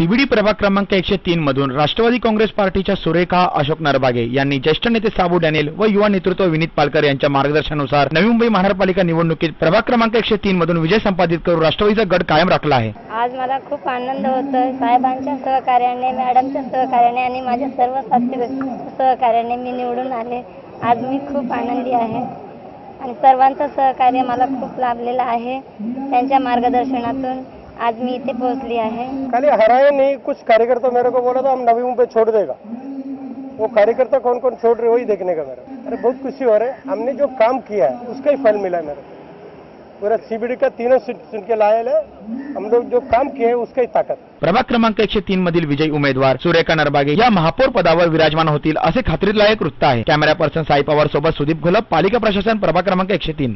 CBD प्रभाग क्रमांक एकशे तीन मधून राष्ट्रवादी काँग्रेस पार्टीच्या सुरेखा अशोक नरबागे यांनी ज्येष्ठ नेते साबू डॅनिल व युवा नेतृत्व विनीत पालकर यांच्या मार्गदर्शनानुसार नवी मुंबई महानगरपालिका निवडणुकीत प्रभाग क्रमांक एकशे तीन मधून विजय संपादित करून राष्ट्रवादीचा गड कायम राखला आहे. आज मला खूप आनंद होतोय. साहेबांच्या सहकार्याने मॅडमच्या सहकार्याने आणि माझ्या सर्व साथी सहकार्याने मी निवडून आले. आज मी खूप आनंदी आहे. आणि सर्वांचं सहकार्य मला खूप लाभलेलं आहे. त्यांच्या मार्गदर्शनातून आज मी इथे पोहोचली आहे खाली हराए नहीं कुछ कार्यकर्ता मेरे को बोला था हम नवी मुंबई छोड़ देगा। वो कार्यकर्ता कौन कौन छोड़ रहे वही देखने का मेरा अरे बहुत खुशी हो रहा है। हमने जो काम किया है उसका ही फल मिला है मेरे को। पूरा सीबीडी का तीनों सीट चुन के लाए है हम लोग जो काम किए हैं उसका ही ताकत। प्रभाग क्रमांक एकशे तीन मधील विजयी उमेदवार सुरेखा नरबागे या महापौर पदावर विराजमान होतील असे खात्रीलायक वृत्त आहे. कॅमेरा पर्सन साई पवार सोबत सुदीप घोलप पालिका प्रशासन प्रभाग क्रमांक एकशे तीन.